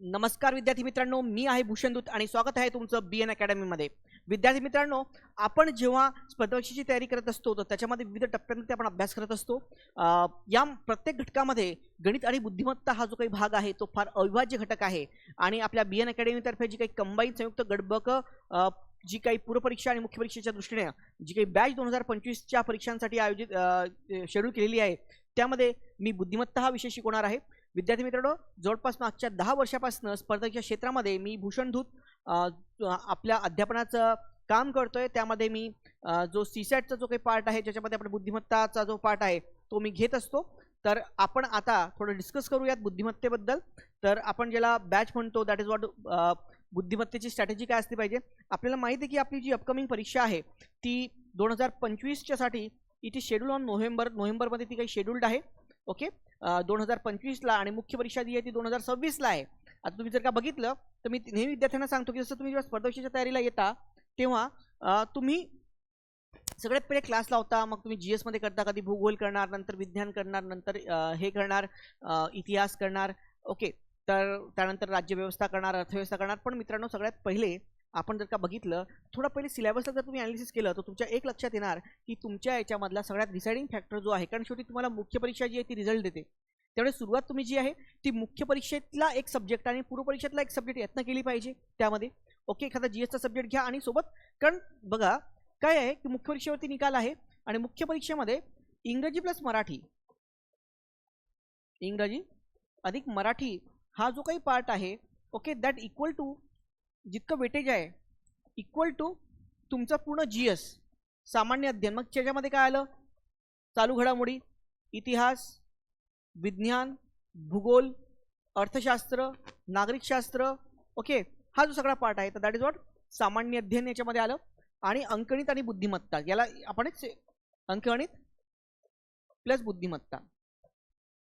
नमस्कार विद्यार्थी मित्रांनो मी आहे भूषण दूत आणि स्वागत आहे तुमचं बी एन अकॅडमीमध्ये विद्यार्थी मित्रांनो आपण जेव्हा स्पर्धपक्षेची तयारी करत असतो तर त्याच्यामध्ये विविध टप्प्यांमध्ये आपण अभ्यास करत असतो. या प्रत्येक घटकामध्ये गणित आणि बुद्धिमत्ता हा जो काही भाग आहे तो फार अविभाज्य घटक आहे. आणि आपल्या बी एन अकॅडमीतर्फे जी काही कंबाईन संयुक्त गडबक जी काही पूर्वपरीक्षा आणि मुख्य परीक्षेच्या दृष्टीने जी काही बॅच दोन हजार पंचवीसच्या परीक्षांसाठी आयोजित शेड्यूल केलेली आहे त्यामध्ये मी बुद्धिमत्ता हा विषय शिकवणार आहे. विद्यार्थी मित्रांनो जवळपास मागच्या दहा वर्षापासून स्पर्धेच्या क्षेत्रामध्ये मी भूषण धूत आपल्या अध्यापनाचं काम करतोय त्यामध्ये मी जो सीसॅटचा जो काही पार्ट आहे ज्याच्यामध्ये आपण बुद्धिमत्ताचा जो पार्ट आहे तो मी घेत असतो. तर आपण आता थोडं डिस्कस करूयात बुद्धिमत्तेबद्दल. तर आपण ज्याला बॅच म्हणतो दॅट इज वॉट बुद्धिमत्तेची स्ट्रॅटेजी काय असली पाहिजे? आपल्याला माहिती आहे की आपली जी अपकमिंग परीक्षा आहे ती दोन हजार पंचवीसच्यासाठी इथे शेड्यूल ऑन नोव्हेंबर नोव्हेंबरमध्ये ती काही शेड्यूल्ड आहे. ओके दोन हजार पंचवीसला आणि मुख्य परीक्षा जी आहे ती दोन हजार सव्वीसला आहे. आता तुम्ही जर का बघितलं तर मी नेहमी विद्यार्थ्यांना सांगतो की जसं तुम्ही जेव्हा स्पर्धेच्या तयारीला येता तेव्हा तुम्ही सगळ्यात पहिले क्लास लावता मग तुम्ही जी एसमध्ये करता कधी भूगोल करणार नंतर विज्ञान करणार नंतर हे करणार इतिहास करणार ओके. तर त्यानंतर राज्यव्यवस्था करणार अर्थव्यवस्था करणार पण मित्रांनो सगळ्यात पहिले आपण जर का बघितलं थोडं पहिले सिलेबसला जर तुम्ही अनालिसिस केलं तर तुमच्या एक लक्षात येणार की तुमच्या याच्यामधला सगळ्यात डिसाइडिंग फॅक्टर जो आहे कारण शेवटी तुम्हाला मुख्य परीक्षा जी आहे ती रिझल्ट देते. त्यामुळे सुरुवात तुम्ही जी आहे ती मुख्य परीक्षेतला एक सब्जेक्ट आणि पूर्व परीक्षेतला एक सब्जेक्ट यत्न केली पाहिजे त्यामध्ये. ओके एखादा जी एसचा सब्जेक्ट घ्या आणि सोबत कारण बघा काय आहे की मुख्य परीक्षेवरती निकाल आहे आणि मुख्य परीक्षेमध्ये इंग्रजी प्लस मराठी इंग्रजी अधिक मराठी हा जो काही पार्ट आहे ओके दॅट इक्वल टू जितकं वेटेज आहे इक्वल टू तुमचं पूर्ण जी एस सामान्य अध्ययन. मग त्याच्यामध्ये काय आलं? चालू घडामोडी इतिहास विज्ञान भूगोल अर्थशास्त्र नागरिकशास्त्र. ओके हा जो सगळा पार्ट आहे तर दॅट इज वॉट सामान्य अध्ययन याच्यामध्ये आलं. आणि अंकणित आणि बुद्धिमत्ता याला आपणच अंकगणित प्लस बुद्धिमत्ता.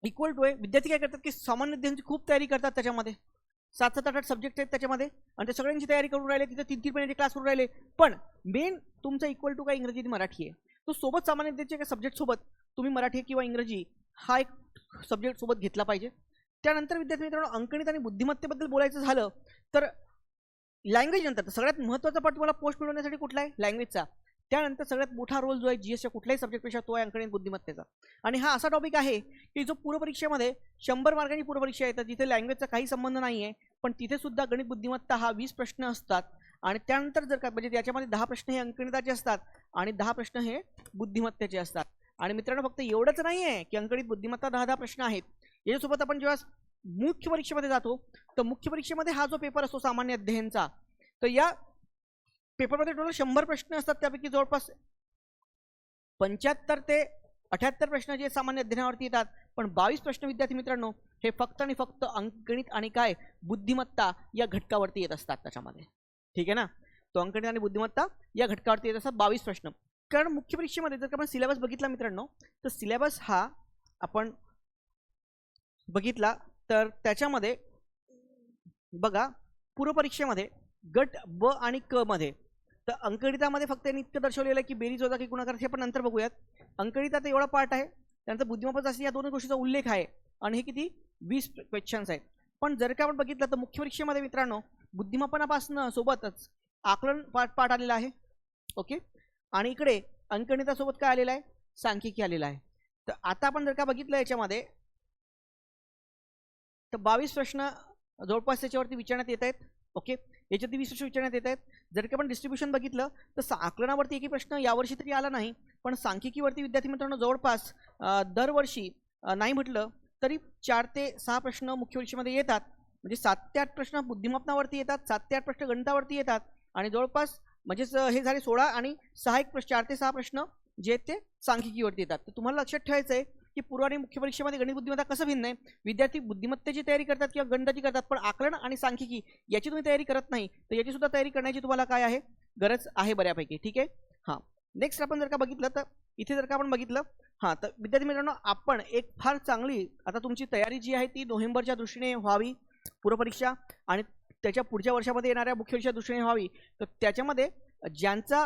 इक्वल टू आहे विद्यार्थी काय करतात की सामान्य अध्ययनची खूप तयारी करतात त्याच्यामध्ये. सात सात आठ आठ सब्जेक्ट आहेत त्याच्यामध्ये. आणि ते सगळ्यांची तयारी करून राहिले तिथे तीन तीन महिन्याचे क्लास करून राहिले. पण मेन तुमचा इक्वल टू काय इंग्रजी आणि मराठी आहे. तो सोबत सामान्य काय सब्जेक्ट सोबत तुम्ही मराठी किंवा इंग्रजी हा एक सब्जेक्ट सोबत घेतला पाहिजे. त्यानंतर विद्यार्थी मित्रांनो अंकणित आणि बुद्धिमत्तेबद्दल बोलायचं झालं तर लँग्वेज नंतर सगळ्यात महत्त्वाचा पार्ट तुम्हाला पोस्ट मिळवण्यासाठी कुठला आहे? लँग्वेजचा त्यानंतर सगळ्यात मोठा रोल जो आहे जी एसच्या कुठल्याही सब्जेक्टपेक्षा तो आहे अंकणित बुद्धिमत्तेचा. आणि हा असा टॉपिक आहे की जो पूर्वपरीक्षेमध्ये शंभर मार्कांची पूर्वपरीक्षा येतात जिथे लँग्वेजचा काही संबंध नाही आहे पण तिथे सुद्धा गणित बुद्धिमत्ता हा वीस प्रश्न असतात. आणि त्यानंतर जर का म्हणजे त्याच्यामध्ये दहा प्रश्न हे अंकणिताचे असतात आणि दहा प्रश्न हे बुद्धिमत्तेचे असतात. आणि मित्रांनो फक्त एवढंच नाही आहे की अंकणित बुद्धिमत्ता दहा दहा प्रश्न आहेत. याच्यासोबत आपण जेव्हा मुख्य परीक्षेमध्ये जातो तर मुख्य परीक्षेमध्ये हा जो पेपर असतो सामान्य अध्ययनचा तर या पेपरमध्ये टोटल शंभर प्रश्न असतात त्यापैकी जवळपास पंच्याहत्तर ते अठ्याहत्तर प्रश्न जे सामान्य अध्ययनावरती येतात. पण बावीस प्रश्न विद्यार्थी मित्रांनो हे फक्त आणि फक्त अंकगणित आणि काय? बुद्धिमत्ता या घटकावरती येत असतात त्याच्यामध्ये. ठीक आहे ना? तो अंकगणित आणि बुद्धिमत्ता या घटकावरती येत असतात बावीस प्रश्न. कारण मुख्य परीक्षेमध्ये जर का आपण सिलेबस बघितला मित्रांनो तर सिलेबस हा आपण बघितला तर त्याच्यामध्ये बघा पूर्वपरीक्षेमध्ये गट ब आणि क मध्ये तर अंकगणितामध्ये फक्त यांनी इतकं दर्शवलेलं आहे की बेरीज होता की गुणाकार हे पण नंतर बघूयात. अंकगणितात एवढा पार्ट आहे त्यानंतर बुद्धिमत्ता अशी या दोन गोष्टीचा उल्लेख आहे. आणि हे किती? वीस क्वेश्चन्स आहेत. पण जर का आपण बघितलं तर मुख्य परीक्षेमध्ये मित्रांनो बुद्धिमापनापासून सोबतच आकलन पाठ पाठ आलेला आहे. ओके? आणि इकडे अंकगणितासोबत काय आलेलं आहे? सांख्यिकी आलेला आहे. तर आता आपण जर का बघितलं याच्यामध्ये तर बावीस प्रश्न जवळपास त्याच्यावरती विचारण्यात येत आहेत. ओके? याच्यात वीस प्रश्न विचारण्यात येत आहेत. जर का आपण डिस्ट्रीब्युशन बघितलं तर सा- आकलनावरती एकही प्रश्न यावर्षी तरी आला नाही. पण सांख्यिकीवरती विद्यार्थी मित्रांनो जवळपास दरवर्षी नाही म्हटलं तरी चार ते सहा प्रश्न मुख्य परीक्षेमध्ये येतात. म्हणजे सात ते आठ प्रश्न बुद्धिमत्तावरती येतात सात ते आठ प्रश्न गणितावरती येतात. आणि जवळपास म्हणजेच हे झाले सोळा आणि सहा एक प्रश्न चार ते सहा प्रश्न जे आहेत ते सांख्यिकीवरती येतात. तर तुम्हाला लक्षात ठेवायचं आहे की पूर्व आणि मुख्य परीक्षेमध्ये गणित बुद्धिमत्ता कसं भिन्न आहे? विद्यार्थी बुद्धिमत्तेची तयारी करतात किंवा गणिताची करतात पण आकलन आणि सांख्यिकी याची तुम्ही तयारी करत नाही तर याची सुद्धा तयारी करण्याची तुम्हाला काय आहे? गरज आहे बऱ्यापैकी ठीक आहे? हां. नेक्स्ट आपण जर का बघितलं तर इथे जर का आपण बघितलं हां तर विद्यार्थी मित्रांनो आपण एक फार चांगली आता तुमची तयारी जी आहे ती नोव्हेंबरच्या दृष्टीने व्हावी पूर्वपरीक्षा आणि त्याच्या पुढच्या वर्षामध्ये येणाऱ्या मुख्य परीक्षा दृष्टीने व्हावी तर त्याच्यामध्ये ज्यांचा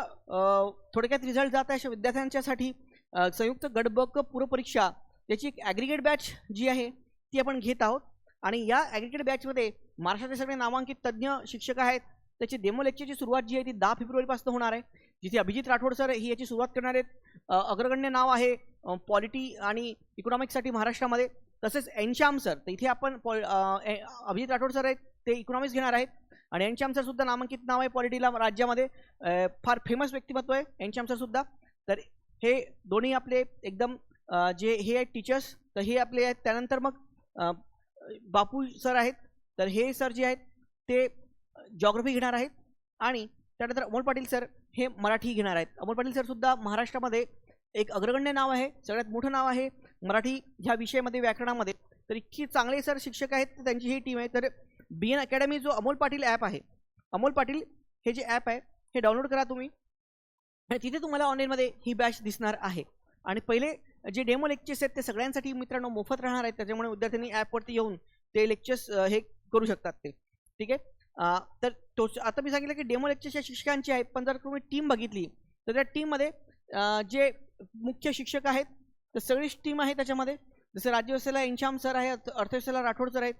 थोडक्यात रिझल्ट जात आहे अशा विद्यार्थ्यांच्यासाठी संयुक्त गडबक पूर्वपरीक्षा त्याची एक ॲग्रिगेट बॅच जी आहे ती आपण घेत आहोत. आणि या ॲग्रिगेट बॅचमध्ये महाराष्ट्राचे सगळे नामांकित तज्ज्ञ शिक्षक आहेत. त्याची डेमो लेक्चरची सुरुवात जी आहे ती दहा फेब्रुवारीपासून होणार आहे. जिथे अभिजित राठोड सर ही याची सुरुवात करणार आहेत. अग्रगण्य नाव आहे पॉलिटी आणि इकॉनॉमिक्ससाठी महाराष्ट्रामध्ये. तसेच एनश्याम सर तर इथे आपण पॉ अभिजित राठोड सर आहेत ते इकॉनॉमिक्स घेणार आहेत. आणि एनश्याम सर सुद्धा नामांकित नाव आहे पॉलिटीला राज्यामध्ये. फार फेमस व्यक्तिमत्व आहे एनश्याम सर सुद्धा. तर हे दोन्ही आपले एकदम जे हे आहेत टीचर्स तर हे आपले आहेत. त्यानंतर मग बापू सर आहेत. तर हे सर जे आहेत ते जॉग्रफी घेणार आहेत. आणि त्यानंतर अमोल पाटील सर हे मराठी घेणार आहेत. अमोल पाटील सरसुद्धा महाराष्ट्रामध्ये एक अग्रगण्य नाव आहे. सगळ्यात मोठं नाव आहे मराठी ह्या विषयामध्ये व्याकरणामध्ये. तर इतकी चांगले सर शिक्षक आहेत तर त्यांची ही टीम आहे. तर बी एन अकॅडमी जो अमोल पाटील ॲप आहे अमोल पाटील हे जे ॲप आहे हे डाउनलोड करा तुम्ही. तिथे तुम्हाला ऑनलाईनमध्ये ही बॅच दिसणार आहे. आणि पहिले जे डेमो लेक्चर्स आहेत ते सगळ्यांसाठी मित्रांनो मोफत राहणार आहेत. त्याच्यामुळे विद्यार्थ्यांनी ॲपवरती येऊन ते लेक्चर्स हे करू शकतात ते. ठीक आहे? तर तो आता मी सांगितलं की डेमो लेक्चर्स या शिक्षकांची आहेत पण जर तुम्ही टीम बघितली तर त्या टीममध्ये जे मुख्य शिक्षक आहेत तर सगळीच टीम आहे त्याच्यामध्ये. जसं राज्यव्यवस्थेला इंशाम सर आहे अर्थ- अर्थव्यवस्थेला राठोड सर आहेत.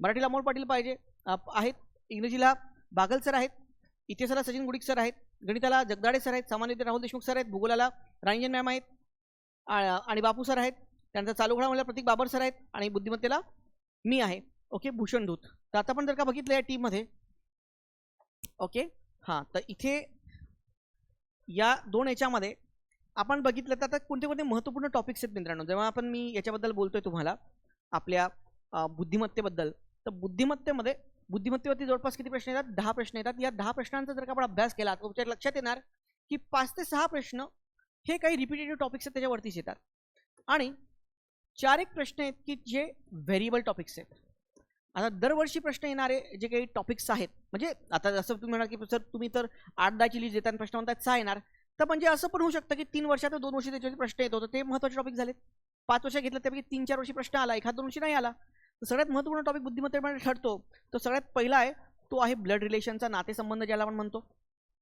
मराठीला अमोल पाटील पाहिजे आहेत. इंग्रजीला बागल सर आहेत. इतिहासाला सचिन गुडिक सर आहेत. गणिताला जगदाडे सर आहेत सामान्य राहुल देशमुख सर आहेत भूगोलाला रांजन मॅम आहेत आणि बापू सर आहेत. त्यानंतर चालू घडामोडीला प्रतीक बाबर सर आहेत आणि बुद्धिमत्तेला मी आहे. ओके भूषण धूत. तर आता आपण जर का बघितलं या टीममध्ये ओके हां तर इथे या दोन याच्यामध्ये आपण बघितलं तर आता कोणते कोणते महत्त्वपूर्ण टॉपिक्स आहेत मित्रांनो? जेव्हा आपण मी याच्याबद्दल बोलतोय तुम्हाला आपल्या बुद्धिमत्तेबद्दल तर बुद्धिमत्तेमध्ये बुद्धिमत्तेवरती जवळपास किती प्रश्न येतात? दहा प्रश्न येतात. या दहा प्रश्नांचा जर का आपण अभ्यास केला तर तुमच्या लक्षात येणार की पाच ते सहा प्रश्न हे काही रिपिटेटिव्ह टॉपिक्स आहेत त्याच्यावरतीच येतात. आणि चार एक प्रश्न आहेत की जे व्हेरिएबल टॉपिक्स आहेत. आता दरवर्षी प्रश्न येणारे जे काही टॉपिक्स आहेत म्हणजे आता जसं तुम्ही म्हणाल की सर तुम्ही तर आठ दहाची लिस्ट देताना प्रश्न म्हणतात सहा येणार. तर म्हणजे असं पण होऊ शकतं की तीन वर्षात दोन वर्षी त्याच्यावरती प्रश्न येत होतं ते महत्त्वाचे टॉपिक झालेत. पाच वर्ष घेतलं त्यापैकी तीन चार वर्षी प्रश्न आला एखाद दोन वर्षी नाही आला. तर सगळ्यात महत्त्वपूर्ण टॉपिक बुद्धिमत्तेमध्ये ठरतो. तो सगळ्यात पहिला आहे तो आहे ब्लड रिलेशनचा नातेसंबंध ज्याला आपण म्हणतो.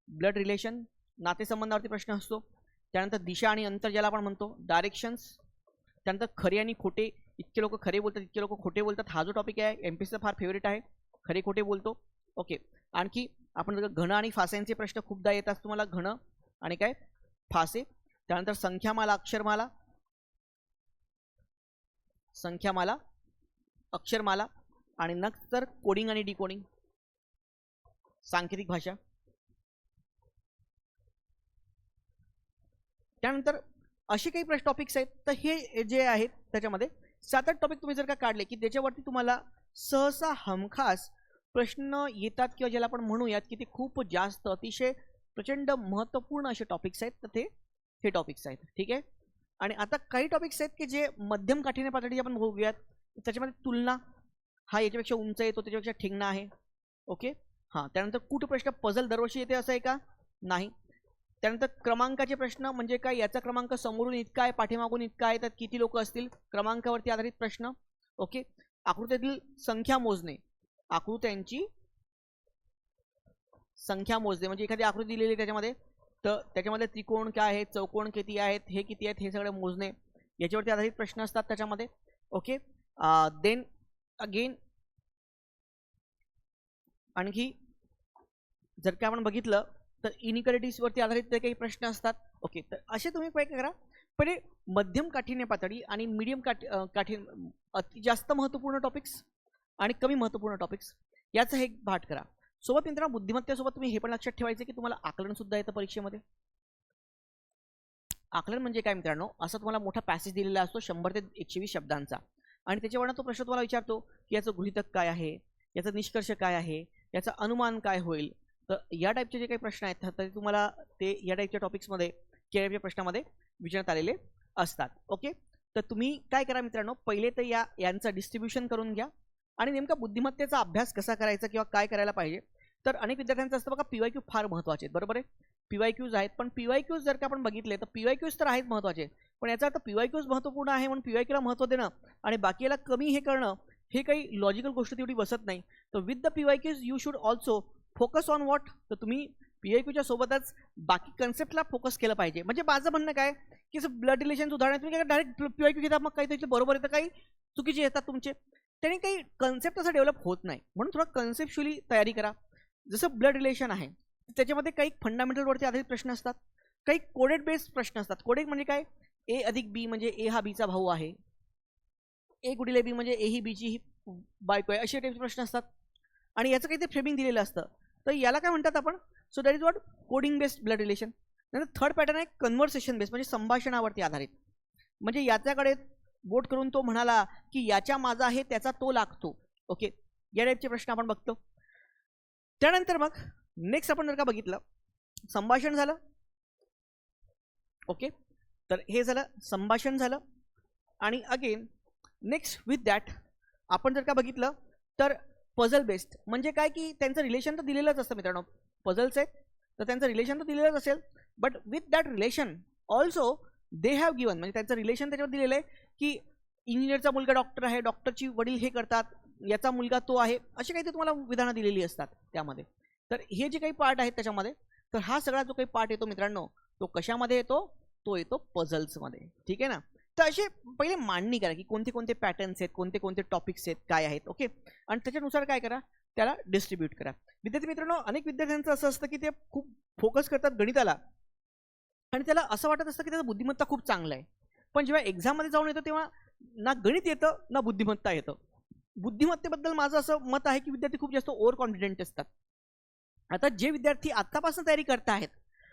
ब्लड रिलेशन नातेसंबंधावरती प्रश्न असतो. त्यानंतर दिशा आणि अंतर ज्याला आपण म्हणतो. डायरेक्शन्स त्यानंतर खरे आणि खोटे इतके लोक खरे बोलतात इतके लोक खोटे बोलतात. हा जो टॉपिक आहे एम पी फार फेवरेट आहे. खरे खोटे बोलतो. ओके आणखी आपण जर घन आणि फास्यांचे प्रश्न खूपदा येतात तुम्हाला. घन आणि काय? फासे. त्यानंतर संख्यामाला अक्षरमाला. संख्यामाला अक्षरमाला आणि नंतर कोडिंग आणि डिकोडिंग सांकेतिक भाषा. त्यानंतर असे काही प्रश्न टॉपिक्स आहेत. तर हे जे आहेत त्याच्यामध्ये सात आठ टॉपिक तुम्ही जर का काढले की त्याच्यावरती तुम्हाला सहसा हमखास प्रश्न येतात किंवा ज्याला आपण म्हणूयात की ते खूप जास्त अतिशय प्रचंड महत्त्वपूर्ण असे टॉपिक्स आहेत. तर ते हे टॉपिक्स आहेत. ठीक आहे? आणि आता काही टॉपिक्स आहेत की जे मध्यम काठीण्य पातळी आपण बघूयात. त्याच्यामध्ये तुलना हा याच्यापेक्षा उंच येतो त्याच्यापेक्षा ठेंगणा आहे. ओके हां त्यानंतर कुठ प्रश्न पझल दरवर्षी येते असं आहे का? नाही. त्यानंतर क्रमांकाचे प्रश्न म्हणजे काय? याचा क्रमांक समोरून इतका आहे पाठीमागून इतका आहे त्यात किती लोक असतील? क्रमांकावरती आधारित प्रश्न. ओके आकृत्यातील संख्या मोजणे. आकृत्यांची संख्या मोजणे. म्हणजे एखादी आकृती दिलेली आहे त्याच्यामध्ये तर त्याच्यामध्ये त्रिकोण काय आहेत चौकोण किती आहेत हे किती आहेत हे सगळे मोजणे. याच्यावरती आधारित प्रश्न असतात त्याच्यामध्ये. ओके Uh, देन अगेन आणखी जर का आपण बघितलं तर इनिक्वालिटीजवरती आधारित ते काही प्रश्न असतात. ओके तर असे तुम्ही काय करा. पहिले मध्यम काठीण्य पातळी आणि मीडियम काठी अं, अति जास्त महत्त्वपूर्ण टॉपिक्स आणि कमी महत्त्वपूर्ण टॉपिक्स याचा हे एक भाट करा. सोबत मित्रांनो बुद्धिमत्तेसोबत तुम्ही हे पण लक्षात ठेवायचं की तुम्हाला आकलन सुद्धा येतं परीक्षेमध्ये. आकलन म्हणजे काय मित्रांनो? असा तुम्हाला मोठा पॅसेज दिलेला असतो शंभर ते एकशे वीस शब्दांचा. आणि त्याच्यावरनं तो प्रश्न तुम्हाला विचारतो की याचं गृहितक काय आहे? याचा निष्कर्ष काय आहे? याचा अनुमान काय होईल? तर या टाईपचे जे काही प्रश्न आहेत तर तुम्हाला ते या टाईपच्या टॉपिक्समध्ये केळच्या प्रश्नामध्ये विचारण्यात आलेले असतात. ओके तर तुम्ही काय करा मित्रांनो? पहिले तर या यांचं डिस्ट्रीब्युशन करून घ्या. आणि नेमका बुद्धिमत्तेचा अभ्यास कसा करायचा किंवा काय करायला पाहिजे? तर अनेक विद्यार्थ्यांचं असतं बघा पी वाय क्यू फार महत्त्वाचे आहेत. बरोबर आहे? पी वाय क्यूज आहेत. पण पी वाय क्यूज जर का आपण बघितले तर पी वाय क्यूज तर आहेत महत्त्वाचे पण याचा अर्थ पी वाय क्यूच महत्त्वपूर्ण आहे म्हणून पी वाय क्यूला महत्त्व देणं आणि बाकीला कमी हे करणं हे काही लॉजिकल गोष्ट तेवढी बसत नाही. तर with the P Y Qs you should also focus on what तर तुम्ही पी आय क्यूच्या सोबतच बाकी कन्सेप्टला फोकस केलं पाहिजे. म्हणजे माझं म्हणणं काय? की ब्लड रिलेशन उदाहरण तुम्ही काय डायरेक्ट पी वाय क्यू घेता मग काही त्याचे बरोबर येतं काही चुकीचे येतात तुमचे. त्याने काही कन्सेप्ट असं डेव्हलप होत नाही. म्हणून थोडं कन्सेप्च्युअली तयारी करा. जसं ब्लड रिलेशन आहे त्याच्यामध्ये काही फंडामेंटलवरती आधारित प्रश्न असतात. काही कोडेड बेस्ड प्रश्न असतात. कोडेड म्हणजे काय? ए अधिक बी म्हणजे ए हा बीचा भाऊ आहे. ए गुडिले बी म्हणजे ए ही बीची ही बायको आहे. असे टाईपचे प्रश्न असतात. आणि याचं काही ते फ्रेमिंग दिलेलं असतं. तर याला काय म्हणतात आपण? So that is what coding based blood relation नंतर थर्ड पॅटर्न आहे कन्व्हर्सेशन बेस्ड म्हणजे संभाषणावरती आधारित. म्हणजे याच्याकडे वोट करून तो म्हणाला की याच्या माझा आहे त्याचा तो लागतो. ओके या टाईपचे प्रश्न आपण बघतो. त्यानंतर मग नेक्स्ट आपण जर का बघितलं संभाषण झालं. ओके तर हे झालं संभाषण झालं. आणि अगेन नेक्स्ट विथ दॅट आपण जर का बघितलं तर पझल बेस्ड म्हणजे काय की त्यांचं रिलेशन तर दिलेलंच असतं मित्रांनो. पझल्स आहेत तर त्यांचं रिलेशन तर दिलेलंच असेल. But with that relation also they have given म्हणजे त्यांचं रिलेशन त्याच्यावर दिलेलं आहे की इंजिनियरचा मुलगा डॉक्टर आहे डॉक्टरची वडील हे करतात याचा मुलगा तो आहे असे काही ते तुम्हाला विधानं दिलेली असतात त्यामध्ये. तर हे जे काही पार्ट आहेत त्याच्यामध्ये तर हा सगळा जो काही पार्ट येतो मित्रांनो तो कशामध्ये येतो? तो येतो पझल्समध्ये ठीक आहे ना? तर असे पहिले मांडणी करा की कोणते कोणते पॅटर्न्स आहेत कोणते कोणते टॉपिक्स आहेत काय आहेत ओके आणि त्याच्यानुसार काय करा? त्याला डिस्ट्रीब्यूट करा. विद्यार्थी मित्रांनो अनेक विद्यार्थ्यांचं असं असतं की ते खूप फोकस करतात गणिताला. आणि त्याला असं वाटत असतं की त्याचा बुद्धिमत्ता खूप चांगलं आहे. पण जेव्हा एक्झाममध्ये जाऊन येतं तेव्हा ना गणित येतं ना बुद्धिमत्ता येतं. बुद्धिमत्तेबद्दल माझं असं मत आहे की विद्यार्थी खूप जास्त ओव्हर कॉन्फिडेंट असतात. आता जे विद्यार्थी आत्तापासून तयारी करत आहेत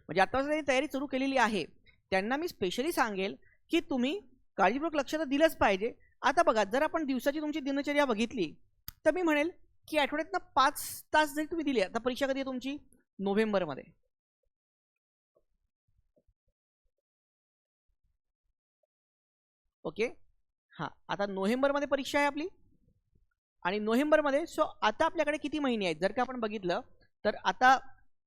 म्हणजे आत्तापासून त्यांनी तयारी सुरू केलेली आहे त्यांना मी स्पेशली सांगेल की तुम्ही काळजीपूर्वक लक्ष तर दिलंच पाहिजे. आता बघा जर आपण दिवसाची तुमची दिनचर्या बघितली तर मी म्हणेल की आठवड्यातनं पाच तास जरी तुम्ही दिले आता परीक्षा कधी आहे तुमची? नोव्हेंबरमध्ये. ओके? हां आता नोव्हेंबरमध्ये परीक्षा आहे आपली. आणि नोव्हेंबरमध्ये सो आता आपल्याकडे किती महिने आहेत? जर का आपण बघितलं तर आता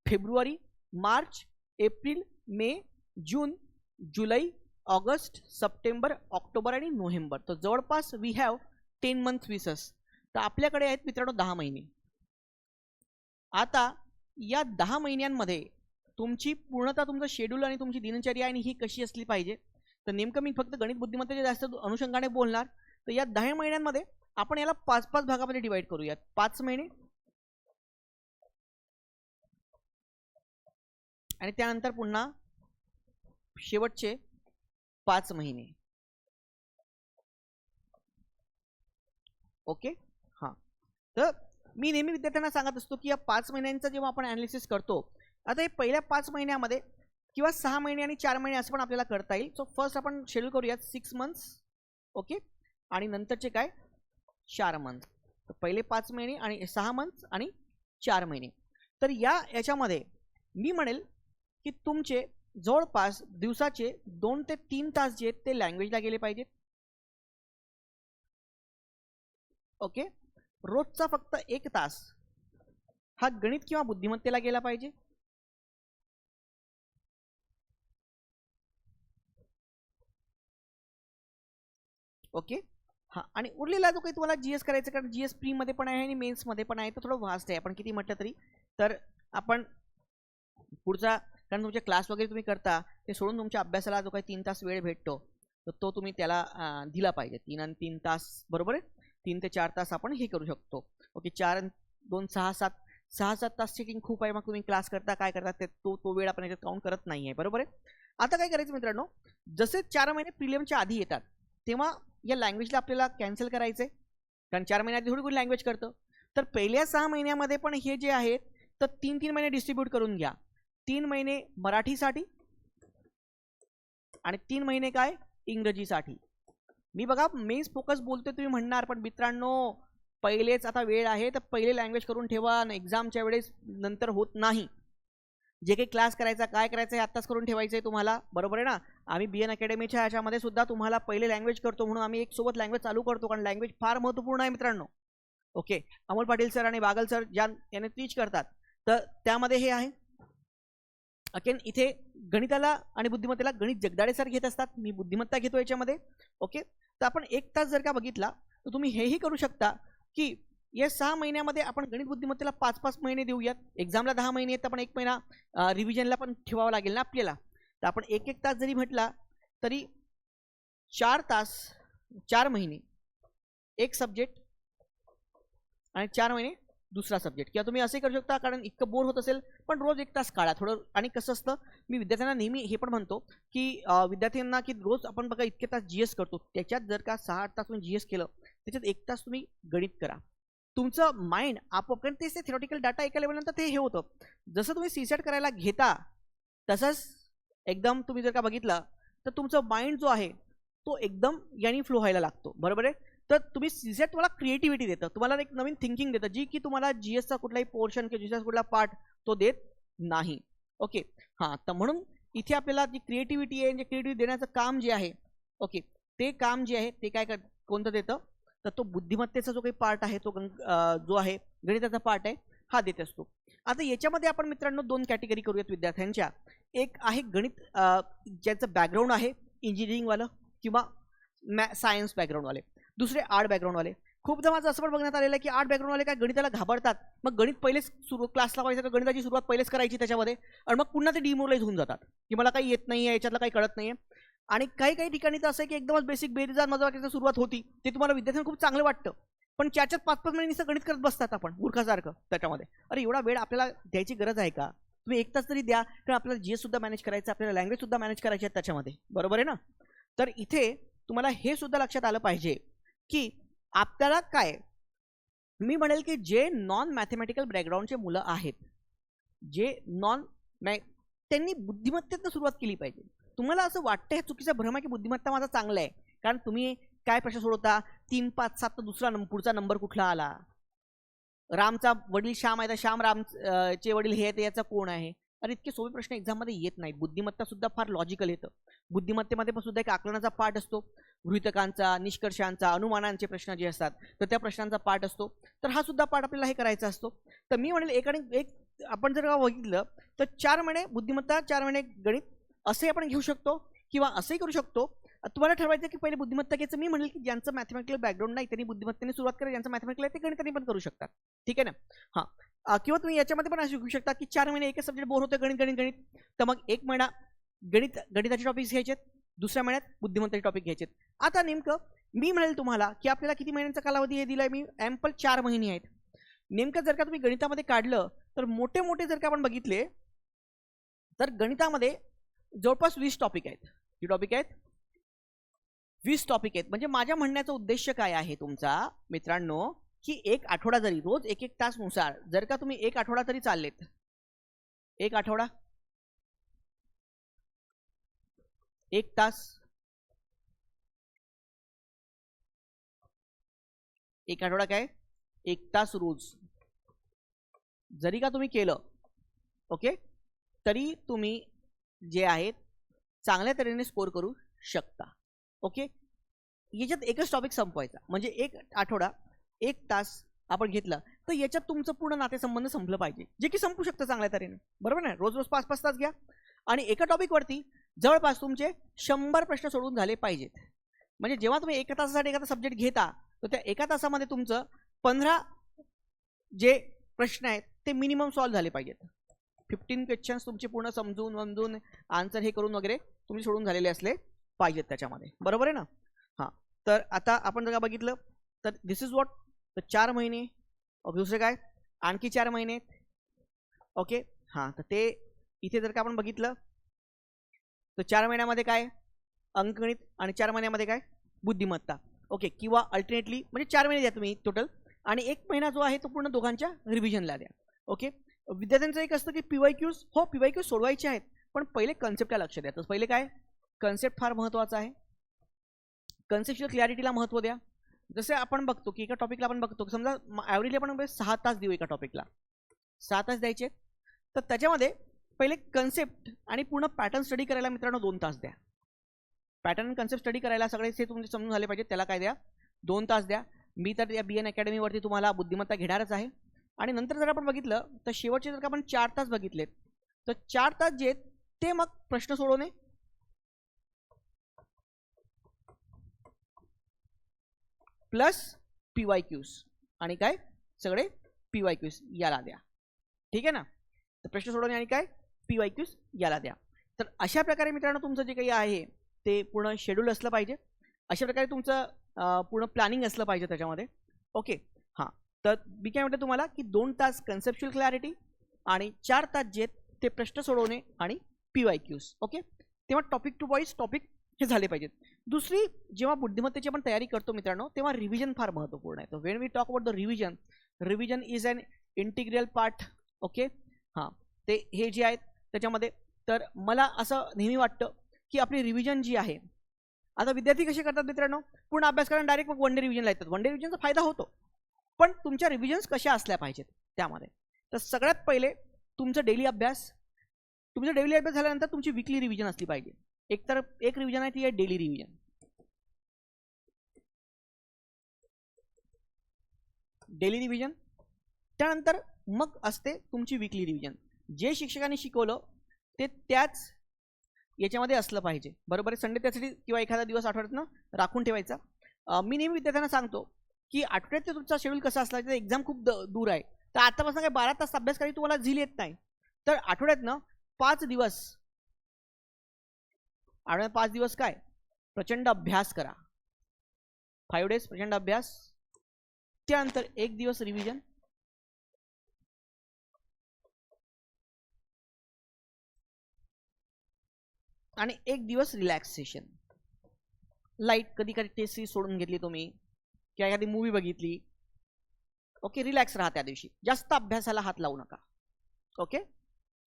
फेब्रुवारी मार्च एप्रिल मे जून जुलै ऑगस्ट सप्टेंबर ऑक्टोबर आणि नोव्हेंबर. तर जवळपास वी हॅव टेन मंथ विसस तर आपल्याकडे आहेत मित्रांनो दहा महिने. आता या दहा महिन्यांमध्ये तुमची पूर्णतः तुमचं शेड्यूल आणि तुमची दिनचर्या आणि ही कशी असली पाहिजे? तर नेमकं मी फक्त गणित बुद्धिमत्तेच्या जास्त अनुषंगाने बोलणार. तर या दहा महिन्यांमध्ये आपण याला पाच पाच भागामध्ये डिवाइड करूयात. पाच महिने आणि त्यानंतर पुन्हा शेवटचे पाच महिने. ओके? हां. तर मी नेहमी विद्यार्थ्यांना सांगत असतो की या पाच महिन्यांचा जेव्हा आपण ॲनालिसिस करतो आता हे पहिल्या पाच महिन्यामध्ये किंवा सहा महिने आणि चार महिने असं पण आपल्याला करता येईल. सो फर्स्ट आपण शेड्यूल करूयात सिक्स मंथ्स ओके? आणि नंतरचे काय? चार मंथ तर पहिले पाच महिने आणि सहा मंथ्स आणि चार महिने. तर या याच्यामध्ये मी म्हणेल की तुमचे जवळपास दिवसाचे दोन ते तीन तास जे आहेत ते लँग्वेजला गेले पाहिजेत. ओके रोजचा फक्त एक तास हा गणित किंवा बुद्धिमत्तेला गेला पाहिजे. ओके हां आणि उरलेला जो काही तुम्हाला जीएस करायचं कारण जी एस प्रीमध्ये पण आहे आणि मेन्समध्ये पण आहे तर थोडं व्हास्ट आहे आपण किती म्हटलं तरी. तर आपण पुढचा कारण तुमचे क्लास वगैरे तुम्ही करता ते सोडून तुमच्या अभ्यासाला जो काही तीन तास वेळ भेटतो तर तो तुम्ही त्याला दिला पाहिजे. तीन आणि तीन तास बरोबर आहे? तीन ते चार तास आपण हे करू शकतो. ओके चार दोन सहा सात सहा सात तास चेकिंग खूप आहे मग तुम्ही क्लास करता काय करता ते तो तो वेळ आपण याच्यात काउंट करत नाही आहे बरोबर आहे? आता काय करायचं मित्रांनो? जसे चार महिने प्रिलियमच्या आधी येतात तेव्हा या लँग्वेजला आपल्याला कॅन्सल करायचं आहे कारण चार महिन्यात थोडी कोणी लँग्वेज करतं. तर पहिल्या सहा महिन्यामध्ये पण हे जे आहेत तर तीन तीन महिने डिस्ट्रीब्यूट करून घ्या. तीन महिने मराठीसाठी आणि तीन महिने काय? इंग्रजीसाठी. मी बघा मेन्स फोकस बोलतोय तुम्ही म्हणणार पण मित्रांनो पहिलेच आता वेळ आहे तर पहिले लँग्वेज करून ठेवा एक्झामच्या वेळेस नंतर होत नाही. जे काही क्लास करायचा काय करायचं आहे आत्ताच करून ठेवायचं आहे तुम्हाला. बरोबर आहे ना? आम्ही बी एन अकॅडमीच्या ह्याच्यामध्ये सुद्धा तुम्हाला पहिले लँग्वेज करतो म्हणून आम्ही एक सोबत लँग्वेज चालू करतो कारण लँग्वेज फार महत्त्वपूर्ण आहे मित्रांनो. ओके अमोल पाटील सर आणि बागल सर ज्या याने टीच करतात. तर त्यामध्ये हे आहे. अगेन इथे गणिताला आणि बुद्धिमत्तेला गणित जगदाडे सर घेत असतात. मी बुद्धिमत्ता घेतो याच्यामध्ये. ओके? तर आपण एक तास जर का बघितला तर तुम्ही हेही करू शकता की या सहा महिन्यामध्ये आपण गणित बुद्धिमत्तेला पाच पाच महिने देऊयात. एक्झामला दहा महिने आहेत तर आपण एक महिना रिव्हिजनला पण ठेवावा लागेल ना आपल्याला. तर आपण एक एक तास जरी म्हटला तरी चार तास चार महिने. एक सब्जेक्ट आणि चार महिने दुसरा सब्जेक्ट किंवा तुम्ही असे करू शकता कारण इतकं बोर होत असेल पण रोज एक तास काढा. थोडं आणि कसं असतं मी विद्यार्थ्यांना नेहमी हे पण म्हणतो की विद्यार्थ्यांना की रोज आपण बघा इतके तास जी एस करतो. त्याच्यात जर का सहा आठ तास तुम्ही जी एस केलं त्याच्यात एक तास तुम्ही गणित करा. तुमचं माइंड आपोआप कारण तेच ते थिरॉटिकल डाटा एका लेवलनंतर ते हे होतं. जसं तुम्ही सीसेट करायला घेता तसंच एकदम तुम्ही जर का बघितलं तर तुमचं माइंड जो आहे तो एकदम याने फ्लो व्हायला लागतो. बरोबर आहे? तर तुम्ही सीसेट तुम्हाला क्रिएटिव्हिटी देतं तुम्हाला एक नवीन थिंकिंग देतं जी की तुम्हाला जी एसचा कुठलाही पोर्शन किंवा जी एसचा कुठला पार्ट तो देत नाही. ओके हां तर म्हणून इथे आपल्याला जी क्रिएटिव्हिटी आहे जे क्रिएटिव्हिटी देण्याचं काम जे आहे ओके ते काम जे आहे ते काय कर कोणतं देतं? तर तो बुद्धिमत्तेचा जो काही पार्ट आहे तो जो आहे गणिताचा पार्ट आहे हा देत असतो. आता याच्यामध्ये आपण मित्रांनो दोन कॅटेगरी करूयात विद्यार्थ्यांच्या. एक आहे गणित ज्यांचं ज्याचं बॅकग्राऊंड आहे इंजिनिअरिंगवालं किंवा मॅ सायन्स बॅकग्राऊंडवाले दुसरे आर्ट बॅकग्राऊंडवाले खूपदा माझं असं पण बघण्यात आलेलं आहे की आर्ट बॅकग्राऊंडवाले काय गणिताला घाबरतात. मग गणित पहिलेच सुरू क्लास लावायचं तर गणिताची सुरुवात पहिलेच करायची त्याच्यामध्ये. आणि मग पुन्हा ते डिमोरलाइज होऊन जातात. की मला काही येत नाही आहे याच्यातलं काही कळत नाही आहे आणि काही काही ठिकाणी तर असं आहे की एकदमच बेसिक बेरीजा मजावाक्याची सुरुवात होती. ते तुम्हाला विद्यार्थ्यांना खूप चांगलं वाटतं. पण चार पाच पाच महिने गणित करत बसतात आपण मूर्खासारखं त्याच्यामध्ये. अरे एवढा वेळ आपल्याला द्यायची गरज आहे का? तुम्ही एक तास तरी द्या कारण आपल्याला जी सुद्धा मॅनेज करायचं आपल्याला लँग्वेज सुद्धा मॅनेज करायची आहे त्याच्यामध्ये. बरोबर आहे ना? तर इथे तुम्हाला हे सुद्धा लक्षात आलं पाहिजे. की आपल्याला काय? मी म्हणेल की जे नॉन मॅथमॅटिकल बॅकग्राऊंडचे मुलं आहेत जे नॉन मॅ त्यांनी बुद्धिमत्तेतनं सुरुवात केली पाहिजे. तुम्हाला असं वाटतं हे चुकीचा भ्रम आहे की बुद्धिमत्ता माझा चांगला आहे? कारण तुम्ही काय प्रश्न सोडवता? तीन पाच सात तर दुसरा नंबर पुढचा नंबर कुठला आला? रामचा वडील श्याम आहे तर श्याम राम चे वडील हे आहेत याचा कोण आहे? अरे इतके सोपे प्रश्न एक्झाममध्ये येत नाहीत. बुद्धिमत्ता सुद्धा फार लॉजिकल येतं. बुद्धिमत्तेमध्ये पण सुद्धा एक आकलनाचा पार्ट असतो. गृहितकांचा निष्कर्षांचा अनुमानांचे प्रश्न जे असतात तर त्या प्रश्नांचा पाठ असतो. तर हा सुद्धा पाठ आपल्याला हे करायचा असतो. तर मी म्हणेल एक आणि एक आपण जर का बघितलं तर चार महिने बुद्धिमत्ता चार महिने गणित असे आपण घेऊ शकतो किंवा असंही करू शकतो. तुम्हाला ठरवायचं की पहिले बुद्धिमत्ता घ्यायचं मी म्हणेल की ज्यांचं मॅथमॅटिकल बॅकग्राऊंड नाही त्यांनी बुद्धिमत्तेने सुरुवात करा ज्यांचं मॅथमॅटिकल आहे ते गणिताने पण करू शकतात. ठीक आहे ना? हां. किंवा तुम्ही याच्यामध्ये पण असं शिकू शकता की चार महिने एकच सब्जेक्ट बोर होतं गणित गणित गणित. तर मग एक महिना गणित गणिताचे टॉपिक्स घ्यायचे दुसऱ्या महिन्यात बुद्धिमत्तेचे टॉपिक घ्यायचे आता नेमकं मी म्हणेल तुम्हाला की आपल्याला किती महिन्यांचा कालावधी हे दिलाय? मी ॲम्पल चार महिने आहेत. नेमकं जर का तुम्ही गणितामध्ये काढलं तर मोठे मोठे जर का आपण बघितले तर गणितामध्ये जवळपास वीस टॉपिक आहेत. किती टॉपिक आहेत? वीस टॉपिक आहेत. म्हणजे माझ्या म्हणण्याचा उद्देश काय आहे तुमचा मित्रांनो की एक आठवडा जरी रोज एक एक तासनुसार जर का तुम्ही एक आठवडा तरी चाललेत. एक आठवडा? एक तास. एक आठवडा काय? एक तास रोज. जरी का तुम्ही केलं ओके? तरी तुम्ही जे आहेत चांगल्या तऱ्हेने स्कोर करू शकता ओके? याच्यात एकच टॉपिक संपवायचा. म्हणजे एक आठवडा एक तास आपण घेतला तर याच्यात तुमचं पूर्ण नातेसंबंध संपलं पाहिजे. जे की संपू शकतं चांगल्या तऱ्हेने. बरोबर ना? रोज रोज पाच पाच तास घ्या. आणि एका टॉपिकवरती जवळपास तुमचे शंभर प्रश्न सोडून झाले पाहिजेत. म्हणजे जेव्हा तुम्ही एका तासासाठी एखादा सब्जेक्ट घेता तर त्या एका तासामध्ये तुमचं पंधरा जे प्रश्न आहेत ते मिनिमम सॉल्व्ह झाले पाहिजेत. फिफ्टीन क्वेश्चन्स तुमचे पूर्ण समजून वमजून आन्सर हे करून वगैरे तुम्ही सोडून झालेले असले पाहिजेत त्याच्यामध्ये. बरोबर आहे ना? हां. तर आता आपण जर का बघितलं तर दिस इज वॉट तर चार महिने. ओके दुसरे काय? आणखी चार महिने. ओके हां. तर ते इथे जर का आपण बघितलं तर चार महिन्यामध्ये काय? अंकगणित आणि चार महिन्यामध्ये काय? बुद्धिमत्ता. ओके किंवा अल्टरनेटली म्हणजे चार महिने द्या तुम्ही टोटल आणि एक महिना जो आहे तो पूर्ण दोघांच्या रिव्हिजनला द्या. ओके विद्यार्थ्यांचं एक असतं की पीवाय क्यूज हो पीवाय क्यूज सोडवायचे आहेत. पण पहिले कन्सेप्टला लक्ष द्या. तर पहिले काय? कन्सेप्ट फार महत्त्वाचा आहे. कन्सेप्टच्या क्लॅरिटीला महत्त्व द्या. जसे आपण बघतो की एका टॉपिकला आपण बघतो समजा ॲव्हरेजली आपण सहा तास देऊ एका टॉपिकला सहा तास द्यायचे. तर त्याच्यामध्ये पहिले कन्सेप्ट आणि पूर्ण पॅटर्न स्टडी करायला मित्रांनो दोन तास द्या. पॅटर्न कन्सेप्ट स्टडी करायला सगळे हे तुमचे समजून झाले पाहिजे त्याला काय द्या? दोन तास द्या. मी तर या बी एन अकॅडमीवरती तुम्हाला बुद्धिमत्ता घेणारच आहे. आणि नंतर जर आपण बघितलं तर शेवटचे जर का आपण चार तास बघितलेत तर चार तास जे आहेत ते मग प्रश्न सोडवणे प्लस पी वाय क्यूज आणि काय? सगळे पी वाय क्यूज याला द्या. ठीक आहे ना? तर प्रश्न सोडवणे आणि काय? पी वाय क्यूज याला द्या. तर अशा प्रकारे मित्रांनो तुमचं जे काही आहे ते पूर्ण शेड्यूल असलं पाहिजे. अशा प्रकारे तुमचं पूर्ण प्लॅनिंग असलं पाहिजे त्याच्यामध्ये. ओके हां. तर मी काय म्हटलं तुम्हाला की दोन तास कन्सेप्च्युअल क्लॅरिटी आणि चार तास जे आहेत ते प्रश्न सोडवणे आणि पी वाय क्यूज ओके तेव्हा टॉपिक टू वाईज टॉपिक हे झाले पाहिजेत. दुसरी जेव्हा बुद्धिमत्तेची आपण तयारी करतो मित्रांनो तेव्हा रिव्हिजन फार महत्त्वपूर्ण आहे. तर when we talk about the revision revision is an integral part okay हां. ते हे जे आहेत त्याच्यामध्ये तर मला असं नेहमी वाटतं की आपली रिव्हिजन जी आहे आता विद्यार्थी कसे करतात मित्रांनो? पूर्ण अभ्यास करून डायरेक्ट मग वन डे रिव्हिजनला येतात वन डे रिव्हिजनचा फायदा होतो. पण तुमच्या रिव्हिजन्स कशा असल्या पाहिजेत त्यामध्ये? तर सगळ्यात पहिले तुमचं डेली अभ्यास तुमचा डेली अभ्यास झाल्यानंतर तुमची विकली रिव्हिजन असली पाहिजे. एक तर एक रिव्हिजन आहे ती आहे डेली रिव्हिजन डेली रिव्हिजन त्यानंतर मग असते तुमची विकली रिव्हिजन जे शिक्षकांनी शिकवलं ते त्याच याच्यामध्ये असलं पाहिजे. बरोबर आहे? संडे त्यासाठी किंवा एखादा दिवस आठवड्यातनं राखून ठेवायचा. मी नेहमी विद्यार्थ्यांना सांगतो की आठवड्यात तुमचा शेड्यूल कसा असला तर एक्झाम खूप द- दूर आहे. तर आतापासून काय बारा तास अभ्यास करायची तुम्हाला झील येत नाही. तर आठवड्यातनं पाच दिवस आठवड्यात पाच दिवस काय? प्रचंड अभ्यास करा. फाईव्ह डेज प्रचंड अभ्यास. त्यानंतर एक दिवस रिव्हिजन आणि एक दिवस रिलॅक्सेशन लाइट कधी कधी टेस्ट सिरीज सोडून घेतली तुम्ही किंवा एखादी मूवी बघितली ओके रिलॅक्स राहा त्या दिवशी. जास्त अभ्यासाला हात लावू नका ओके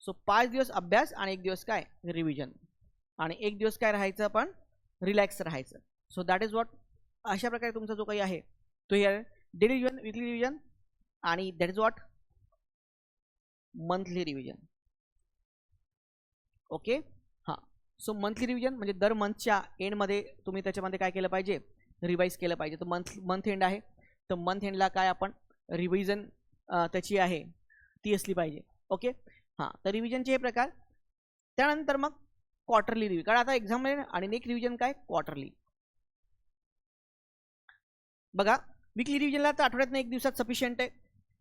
सो पाच दिवस अभ्यास आणि एक दिवस काय? रिव्हिजन आणि एक दिवस काय राहायचं पण? रिलॅक्स राहायचं. सो दॅट इज वॉट अशा प्रकारे तुमचा जो काही आहे तो हे डेली रिव्हिजन विकली रिव्हिजन आणि that is what monthly revision okay so monthly revision म्हणजे दर मंथच्या एंडमध्ये तुम्ही त्याच्यामध्ये काय केलं पाहिजे? रिवाईज केलं पाहिजे. तर मंथ मंथ एंड आहे. तर मंथ एंडला काय आपण रिव्हिजन त्याची आहे ती असली पाहिजे. ओके हां. तर रिव्हिजनचे हे प्रकार. त्यानंतर मग क्वार्टरली रिव्ह्यू कारण आता एक्झाम आणि नेक्स्ट रिव्हिजन काय? क्वार्टरली बघा विकली रिव्हिजनला तर आठवड्यातनं एक दिवसात सफिशियंट आहे.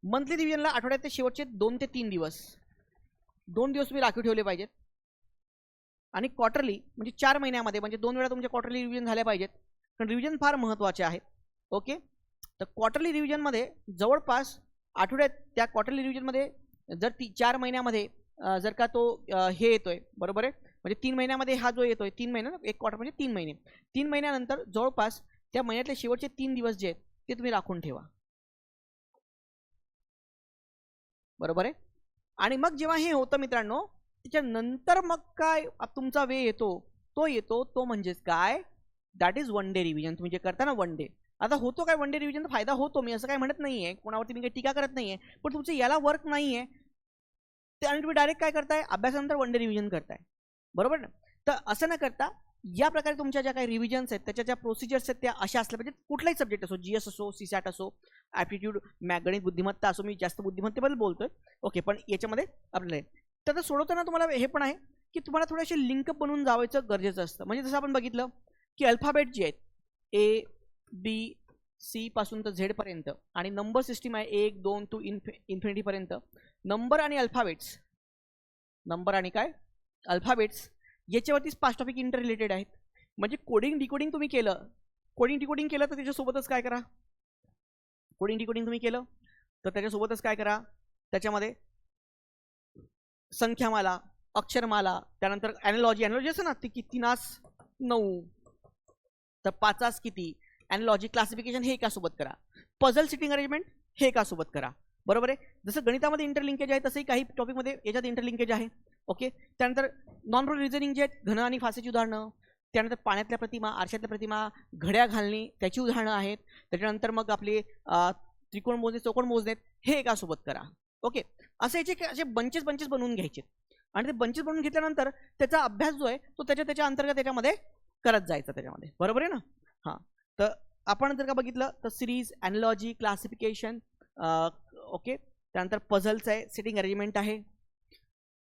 मंथली रिव्हिजनला आठवड्यात शेवटचे दोन ते तीन दिवस. दोन दिवस मी राखीव ठेवले पाहिजेत. आणि क्वार्टरली म्हणजे चार महिन्यामध्ये म्हणजे दोन वेळा तुमच्या क्वार्टरली रिव्हिजन झाल्या पाहिजेत. कारण रिव्हिजन फार महत्त्वाचे आहेत. ओके तर क्वार्टरली रिव्हिजनमध्ये जवळपास आठवड्यात त्या क्वार्टरली रिव्हिजनमध्ये जर ती चार महिन्यामध्ये जर का तो हे येतोय बरोबर आहे? म्हणजे तीन महिन्यामध्ये हा जो येतोय तीन महिने एक क्वार्टर म्हणजे तीन महिने. तीन महिन्यानंतर जवळपास त्या महिन्यातले शेवटचे तीन दिवस जे आहेत ते तुम्ही राखून ठेवा. बरोबर आहे? आणि मग जेव्हा हे होतं मित्रांनो त्याच्यानंतर मग काय तुमचा वे येतो तो येतो तो म्हणजेच काय? That is one day revision तुम्ही जे करता ना वन डे आता होतो काय वन डे रिव्हिजन फायदा होतो. मी असं काय म्हणत नाहीये. कोणावरती मी काही टीका करत नाहीये. पण तुमचं याला वर्क नाहीये. ते आणि तुम्ही डायरेक्ट काय करताय? अभ्यासानंतर वन डे रिव्हिजन करताय. बरोबर ना? तर असं न करता या प्रकारे तुमच्या ज्या काही रिव्हिजन्स आहेत त्याच्या ज्या प्रोसिजर्स आहेत त्या अशा असल्या पाहिजेत. कुठलाही सब्जेक्ट असो जी एस असो सी सॅट असो ॲप्टिट्यूड गणित बुद्धिमत्ता असो मी जास्त बुद्धिमत्तेबद्दल बोलतोय. ओके पण याच्यामध्ये आपल्याला तर सोडवताना तुम्हाला हे पण आहे की तुम्हाला थोडेसे लिंक बनवून जावायचं गरजेचं असतं. म्हणजे जसं आपण बघितलं की अल्फाबेट जे आहेत ए बी सी पासून तर झेडपर्यंत आणि नंबर सिस्टीम आहे एक दोन टू इन्फि इन्फिनिटीपर्यंत नंबर आणि अल्फाबेट्स नंबर आणि काय? अल्फाबेट्स याच्यावरतीच पाच टॉपिक इंटर रिलेटेड आहेत. म्हणजे कोडिंग डिकोडिंग तुम्ही केलं. कोडिंग डिकोडिंग केलं तर त्याच्यासोबतच काय करा? कोडिंग डिकोडिंग तुम्ही केलं तर त्याच्यासोबतच काय करा? त्याच्यामध्ये संख्यामाला अक्षरमाला त्यानंतर ॲनलॉजी ॲनॉलॉजी असं ना ती किती नास? नऊ. तर पाचास किती? ॲनलॉजी क्लासिफिकेशन हे एकासोबत करा. पझल सिटिंग अरेंजमेंट हे एकासोबत करा. बरोबर आहे? जसं गणितामध्ये इंटरलिंकेज आहे तसंही काही टॉपिकमध्ये याच्यात इंटरलिंकेज आहे. ओके त्यानंतर नॉन रोल रिझनिंग जे आहेत घन आणि फासेची उदाहरणं. त्यानंतर पाण्यातल्या प्रतिमा आरशातल्या प्रतिमा घड्या घालणे त्याची उदाहरणं आहेत. त्याच्यानंतर मग आपले त्रिकोण मोजणे चौकोण मोजणे हे एकासोबत करा. ओके असे याचे असे बंचेस बंचेस बनवून घ्यायचे. आणि ते बंचेस बनवून घेतल्यानंतर त्याचा अभ्यास जो आहे तो त्याच्या त्याच्या अंतर्गत त्याच्यामध्ये करत जायचा त्याच्यामध्ये. बरोबर आहे ना? हां. तर आपण जर का बघितलं तर सिरीज ॲनलॉजी क्लासिफिकेशन ओके त्यानंतर पझल्स आहे सिटिंग अरेंजमेंट आहे.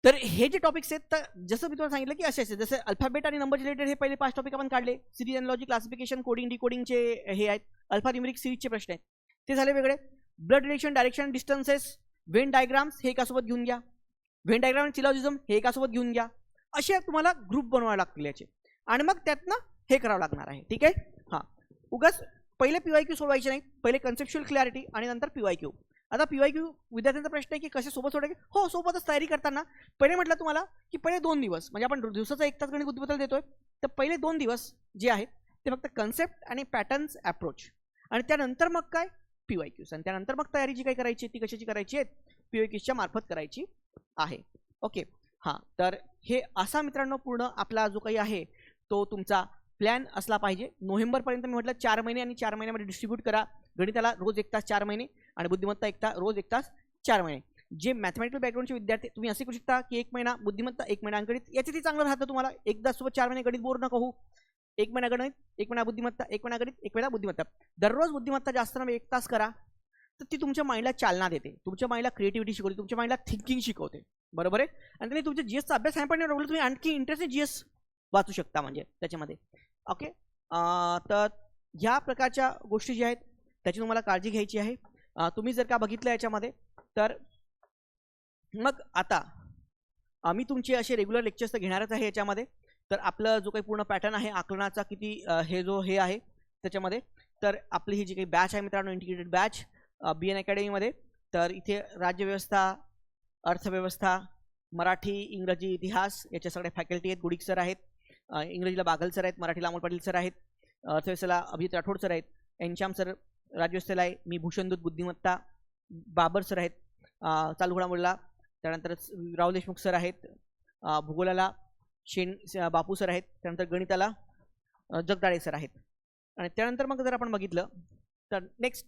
तर हे जे टॉपिक्स आहेत तर जसं मी तुम्हाला सांगितलं की असे असे. जसे अल्फाबेट आणि नंबर रिलेटेड हे पहिले पाच टॉपिक आपण काढले. सिरीज अॅनलॉजी क्लासिफिकेशन कोडिंग डिकोडिंगचे हे आहेत. अल्फा न्युमेरिक सिरीजचे प्रश्न आहेत. ते झाले वेगळे. Blood relation direction distances Venn diagrams हे एकासोबत घेऊन घ्या. वेन डायग्राम आणि चिलॉजिझम हे एकासोबत घेऊन घ्या. असे तुम्हाला ग्रुप बनवावे लागतील याचे. आणि मग त्यातनं हे करावं लागणार आहे. ठीक आहे? हां. उगाच पहिले पी वाय क्यू सोडवायचे नाही. पहिले कन्सेप्च्युअल क्लॅरिटी आणि नंतर पी वाय क्यू आता पी वाय क्यू विद्यार्थ्यांचा प्रश्न आहे की कसे सोबत सोडायचे? हो सोबतच तयारी करताना. पहिले म्हटलं तुम्हाला की पहिले दोन दिवस म्हणजे आपण दिवसाचा एक तास गणित बुद्धिबद्दल देतोय. तर पहिले दोन दिवस जे आहेत ते फक्त कन्सेप्ट आणि पॅटर्न्स अप्रोच आणि त्यानंतर मग काय? P Y Qs. आणि त्यानंतर मग तयारी जी काही करायची आहे, ती कशाची करायची आहे? पी वाय क्यूजच्या मार्फत करायची आहे. ओके. हां. तर हे असा मित्रांनो पूर्ण आपला जो काही आहे तो तुमचा प्लॅन असला पाहिजे. नोव्हेंबरपर्यंत मी म्हटलं चार महिने आणि चार महिन्यामध्ये डिस्ट्रीब्यूट करा. गणिताला रोज एक तास चार महिने आणि बुद्धिमत्ता एक तास रोज एक तास चार महिने. जे मॅथमॅटिकल बॅकग्राऊंडचे विद्यार्थी तुम्ही असे करू शकता की एक महिना बुद्धिमत्ता एक महिना अंकगणित याचे ते चांगलं राहतं तुम्हाला. एकदा सोबत चार महिने गणित बोर नका होऊ. एक महिना गणित एक महिना बुद्धिमत्ता एक महिना गणित एक महिना बुद्धिमत्ता. दररोज बुद्धिमत्ता जास्त नव्हे एक तास करा. तर ती तुमच्या माइंडला चालना देते. तुमच्या माइंडला क्रिएटिव्हिटी शिकवते. तुमच्या माइंडला थिंकिंग शिकवते. बरोबर आहे? आणि त्याने तुमच्या जीएसचा अभ्यास आहे पण तुम्ही आणखी इंटरेस्टने जीएस वाचू शकता म्हणजे त्याच्यामध्ये. ओके तर ह्या प्रकारच्या गोष्टी ज्या आहेत त्याची तुम्हाला काळजी घ्यायची आहे. तुम्ही जर का बघितलं याच्यामध्ये तर मग आता आम्ही तुमचे असे रेग्युलर लेक्चर्स तर घेणारच आहे याच्यामध्ये. तर आपलं जो काही पूर्ण पॅटर्न आहे आकलनाचा किती हे जो हे आहे त्याच्यामध्ये तर आपली ही जी काही बॅच आहे मित्रांनो इंटिग्रेटेड बॅच बी एन अकॅडमीमध्ये तर इथे राज्यव्यवस्था अर्थव्यवस्था मराठी इंग्रजी इतिहास याच्या सगळ्या फॅकल्टी आहेत गुडिक सर आहेत इंग्रजीला बागल सर आहेत मराठीला अमोल पाटील सर आहेत अर्थव्यवस्थेला अभिजित राठोड सर आहेत एनश्याम सर राज्यव्यवस्थेला आहे मी भूषणदूत बुद्धिमत्ता बाबर सर आहेत चालू घडामोडीला त्यानंतर स- राव देशमुख सर आहेत भूगोलाला शेन बापू सर आहेत त्यानंतर गणिताला जगदाळे सर आहेत. आणि त्यानंतर मग जर आपण बघितलं तर नेक्स्ट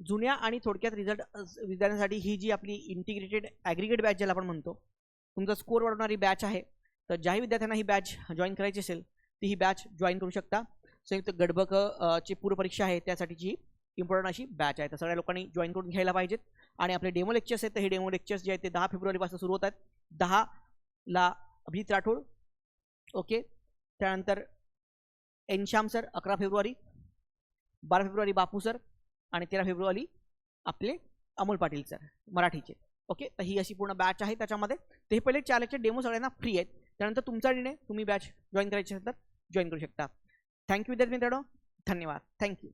जुन्या आणि थोडक्यात रिझल्ट विद्यार्थ्यांसाठी ही जी आपली इंटिग्रेटेड ॲग्रिगेट बॅच ज्याला आपण म्हणतो तुमचा स्कोर वाढवणारी बॅच आहे. तर ज्याही विद्यार्थ्यांना ही बॅच जॉईन करायची असेल ती ही बॅच जॉईन करू शकता. संयुक्त गडबक ची पूर्वपरीक्षा आहे त्यासाठीची इम्पॉर्टंट अशी बॅच आहे. तर सगळ्या लोकांनी जॉईन करून घ्यायला पाहिजेत. आणि आपले डेमो लेक्चर्स आहेत तर हे डेमो लेक्चर्स जे आहेत ते दहा फेब्रुवारीपासून सुरू होत आहेत. दहाला अभिजित राठोड ओके. त्यानंतर एनश्याम सर अकरा फेब्रुवारी बारा फेब्रुवारी बापू सर आणि तेरा फेब्रुवारी आपले अमोल पाटील सर मराठीचे. ओके? तर ही अशी पूर्ण बॅच आहे त्याच्यामध्ये. ते पहिले चॅलेंजचे डेमो सगळ्यांना फ्री आहेत. त्यानंतर तुमचा निर्णय तुम्ही बॅच जॉईन करायची असेल तर जॉईन करू शकता. थँक्यू विद्यार्थी मित्रांनो. धन्यवाद. थँक्यू